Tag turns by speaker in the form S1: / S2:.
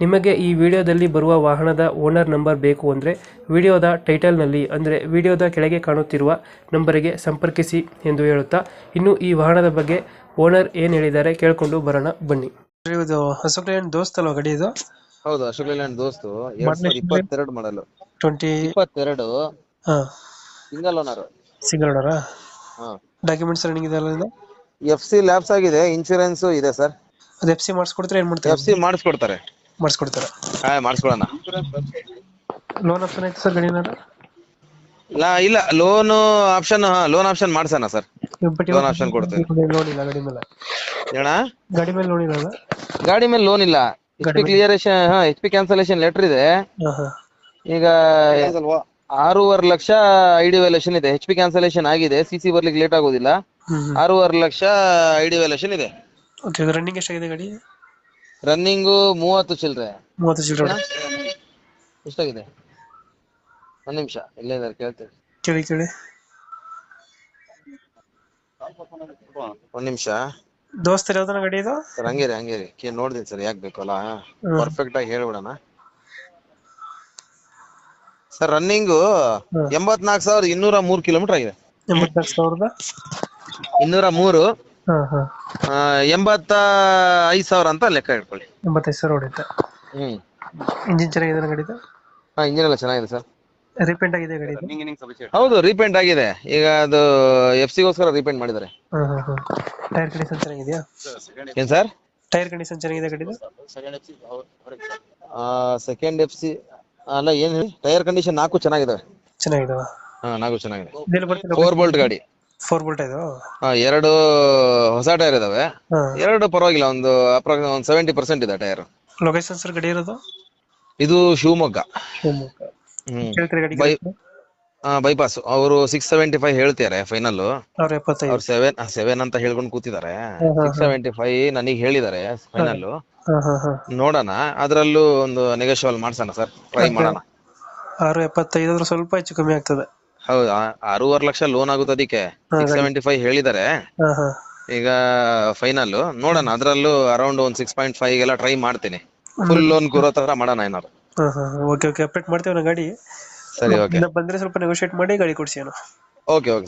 S1: ನಿಮಗೆ ಈ ವಿಡಿಯೋದಲ್ಲಿ ಬರುವ ವಾಹನದ ಓನರ್ ನಂಬರ್ ಬೇಕು ಅಂದರೆ ವಿಡಿಯೋದ ಟೈಟಲ್ನಲ್ಲಿ ಅಂದರೆ ವಿಡಿಯೋದ ಕೆಳಗೆ ಕಾಣುತ್ತಿರುವ ನಂಬರಿಗೆ ಸಂಪರ್ಕಿಸಿ ಎಂದು ಹೇಳುತ್ತಾ ಇನ್ನು ಈ ವಾಹನದ ಬಗ್ಗೆ ಓನರ್ ಏನು ಹೇಳಿದ್ದಾರೆ ಕೇಳಿಕೊಂಡು ಬರೋಣ ಬನ್ನಿ. ಇದು ಹಸುಕ್ಲೇನ್ ದೋಸ್ತ್ ಅಲ್ವಾ ಗಡಿ ಇದು?
S2: ಹೌದು ಅಶೋಕ್ ಲೇಲ್ಯಾಂಡ್ ದೋಸ್ತು. ಎರಡ್ ಸಾವಿರದ? ಇಪ್ಪತ್ತೆರಡು ಮಾಡಲು
S1: ಟ್ವೆಂಟಿ
S2: ಇಪ್ಪತ್ತೆರಡು.
S1: ಹಾಂ.
S2: ಸಿಂಗಲ್ ಓನರ್
S1: ಸಿಂಗಲ್ ಓನರಾ
S2: ಹಾ.
S1: ಡಾಕ್ಯುಮೆಂಟ್ಸ್ ರನ್ನಿಂಗ್ ಇದೆ? ಅಲ್ಲ
S2: ಎಫ್ ಸಿ ಲ್ಯಾಬ್ಸ್ ಆಗಿದೆ ಇನ್ಶೂರೆನ್ಸ್ ಇದೆ ಸರ್
S1: ಅದು ಎಫ್ ಸಿ ಮಾಡಿಸ್ಕೊಡ್ತಾರೆ ಏನು ಮಾಡ್ತಾರೆ?
S2: ಎಫ್ ಸಿ ಮಾಡಿಸ್ಕೊಡ್ತಾರೆ.
S1: ಮಾಡಿಸ್ಕೊಡ್ತಾರೆ.
S2: ಹಾ ಮಾಡಿಸ್ಕೊಡೋಣ.
S1: ಲೋನ್ ಆಪ್ಷನ್ ಐತೆ ಸರ್ ಗಾಡಿ ಏನಾದ್ರು
S2: ಇಲ್ಲ ಇಲ್ಲ ಲೋನ್ ಆಪ್ಷನ್ ಹಾ ಲೋನ್ ಆಪ್ಷನ್ ಮಾಡ್ಸೋಣ ಸರ್ ಲೋನ್ ಆಪ್ಷನ್ ಕೊಡ್ತೀನಿ.
S1: ಲೋನ್ ಇಲ್ಲ ಗಾಡಿ ಮೇಲೆ.
S2: ಏನ?
S1: ಗಾಡಿ ಮೇಲೆ ಲೋನ್ ಇಲ್ಲ
S2: ಗಾಡಿ ಮೇಲೆ ಲೋನ್ ಇಲ್ಲ. ಎಚ್ ಪಿ ಕ್ಲಿಯರೇಷನ್ ಹಾ ಎಚ್ ಪಿ ಕ್ಯಾನ್ಸಲೇಷನ್ ಲೆಟರ್ ಇದೆ. ಈಗ ಆರೂವರೆ ಲಕ್ಷ ಐ ಡಿ ವ್ಯಾಲ್ಯೂಷನ್ ಇದೆ. ಎಚ್ ಪಿ ಕ್ಯಾನ್ಸಲೇಷನ್ ಆಗಿದೆ. ಸಿ ಸಿ ಬರ್ಲಿಕ್ಕೆ ಲೇಟ್ ಆಗೋದಿಲ್ಲ. ಆರೂವರೆ ಲಕ್ಷ ಐಡಿ ಡಿ ವ್ಯಾಲ್ಯೂಷನ್ ಇದೆ.
S1: ಓಕೆ ರನ್ನಿಂಗ್ ಎಷ್ಟಾಗಿದೆ ಗಾಡಿ?
S2: ರನ್ನಿಂಗು ಮೂವತ್ತು ಚಿಲ್ಲರೆ
S1: ಮೂವತ್ತು ಚಿಲ್ಲರೆ
S2: ಎಷ್ಟಾಗಿದೆ? ಒಂದ್ ನಿಮಿಷ ಇಲ್ಲೇ ಇದಾರೆ ಕೇಳ್ತೇವೆ
S1: ಕೇಳಿ ಕೇಳಿ.
S2: ಒಂದ್ ನಿಮಿಷ.
S1: ದೋಸ್ತರ್ ಯಾವ್ದನ ಗಾಡಿ ಇದು?
S2: ಸರ್ ಹಂಗೇರಿ ಹಂಗೇರಿ. ಕೇ ನೋಡ್ತೀನಿ ಸರ್ ಯಾಕೆ ಬೇಕಲ್ಲ. ಪರ್ಫೆಕ್ಟ್ ಆಗಿ ಹೇಳ್ಬಿಡಣ. Sir running. ಎಂಬತ್ನಾಲ್ಕು ಸಾವಿರದ ಇನ್ನೂರ ಮೂರು ಕಿಲೋಮೀಟರ್ ಆಗಿದೆ.
S1: ಎಂಬತ್ನಾಲ್ಕು ಸಾವಿರದ?
S2: ಇನ್ನೂರ ಮೂರು.
S1: ಹಾಂ ಹಾಂ.
S2: ಆ, ಎಂಬತ್ತ ಐದು ಸಾವಿರ ಅಂತ ಲೆಕ್ಕ ಇಟ್ಕೊಳ್ಳಿ.
S1: ಎಂಬತ್ತೈದು ಸಾವಿರ ಹೊಡೆಯುತ್ತೆ.
S2: ಹ್ಮ್.
S1: ಇಂಜಿನ್ ಚೆನ್ನಾಗಿದೆ ಗಾಡಿದು?
S2: ಹಾ ಇಂಜಿನ್ ಎಲ್ಲ ಚೆನ್ನಾಗಿದೆ ಸರ್.
S1: ರಿಪೇಂಟ್ ಆಗಿದೆ ಗಡಿ
S2: ಹೌದು ರೀಪೇಂಟ್ ಆಗಿದೆ. ಈಗ ಅದು ಎಫ್ ಸಿಗೋಸ್ಕರ ರೀಪೇಂಟ್ ಮಾಡಿದ್ದಾರೆ.
S1: ಹಾಂ ಹಾಂ ಹಾಂ. ಟೈರ್ ಕಂಡೀಷನ್ ಚೆನ್ನಾಗಿದೆಯಾ?
S2: ಏನ್ ಸರ್?
S1: ಟೈರ್ ಕಂಡೀಷನ್ ಚೆನ್ನಾಗಿದೆ ಗಾಡಿದು?
S2: ಸೆಕೆಂಡ್ ಎಫ್ ಸಿ ಅಲ್ಲ ಏನ್ ಹೇಳಿ? ಟೈರ್ ಕಂಡೀಷನ್ ನಾಲ್ಕು ಚೆನ್ನಾಗಿದಾವೆ.
S1: ಚೆನ್ನಾಗಿದಾವ?
S2: ಹಾ ನಾಲ್ಕು ಚೆನ್ನಾಗಿದೆ. ಫೋರ್ ಬೋಲ್ಟ್ ಗಾಡಿ.
S1: ಫೋರ್ ಬೋಲ್ಟ್ ಇದು?
S2: ಎರಡು ಹೊಸ ಟೈರ್ ಇದಾವೆ. ಎರಡು ಪರವಾಗಿಲ್ಲ ಒಂದು ಅಪ್ರಾಕ್ಸ್ ಒಂದು ಸೆವೆಂಟಿ ಪರ್ಸೆಂಟ್ ಇದೆ ಟೈರ್.
S1: ಲೊಕೇಶನ್ ಸರ್ ಗಡಿ ಇರೋದು?
S2: ಇದು ಶಿವಮೊಗ್ಗ.
S1: ಶಿವಮೊಗ್ಗ.
S2: ಹ್ಮ್.
S1: ಕೇಳ್ತೀರಿ ಗಾಡಿ
S2: ಬೈ ಬೈಪಾಸ್ ಅವರು ಸಿಕ್ಸ್ ಸೆವೆಂಟಿ ಫೈವ್ ಹೇಳ್ತಾರೆ ಫೈನಲ್
S1: ಅವ್ರ ಎಪ್ಪತ್ತೈದು.
S2: ಅವ್ರು ಸೆವೆನ್ ಸೆವೆನ್ ಅಂತ ಹೇಳ್ಕೊಂಡು ಕೂತಿದ್ದಾರೆ. ಸಿಕ್ಸ್ ಸೆವೆಂಟಿ ಫೈವ್ ನನಗೆ ಹೇಳಿದ್ದಾರೆ ಫೈನಲ್
S1: ಹಾಂ ಹಾಂ ಹಾಂ
S2: ನೋಡೋಣ. ಅದರಲ್ಲೂ ಒಂದು ನೆಗೋಷಿಯಬಲ್ ಮಾಡ್ಸೋಣ ಸರ್ ಟ್ರೈ ಮಾಡೋಣ.
S1: ಆರು ಎಪ್ಪತ್ತೈದು ಅಂದ್ರೆ ಸ್ವಲ್ಪ ಹೆಚ್ಚು ಕಮ್ಮಿ ಆಗ್ತದೆ.
S2: ಹೌದು ಆರೂವರೆ ಲಕ್ಷ ಲೋನ್ ಆಗುತ್ತೆ ಅದಕ್ಕೆ. ಸಿಕ್ಸ್ ಸೆವೆಂಟಿ ಫೈವ್ ಹೇಳಿದ್ದಾರೆ. ಈಗ ಫೈನಲ್ ನೋಡೋಣ ಅದರಲ್ಲೂ ಅರೌಂಡ್ ಒಂದ್ ಸಿಕ್ಸ್ ಪಾಯಿಂಟ್ ಫೈವ್ ಎಲ್ಲ ಟ್ರೈ ಮಾಡ್ತೀನಿ. ಫುಲ್ ಲೋನ್ ಕೊಡೋ ತರ ಮಾಡೋಣ ಏನಾದ್ರು.
S1: ಹಾಂ ಓಕೆ ಓಕೆ ಅಪ್ಡೇಟ್ ಮಾಡ್ತೀವಿ ಗಾಡಿ.
S2: ಸರಿ ಓಕೆ
S1: ಬಂದ್ರೆ ಸ್ವಲ್ಪ ನೆಗೋಶಿಯೇಟ್ ಮಾಡಿ ಗಾಡಿ ಕೊಡ್ಸಿ
S2: ಓಕೆ ಓಕೆ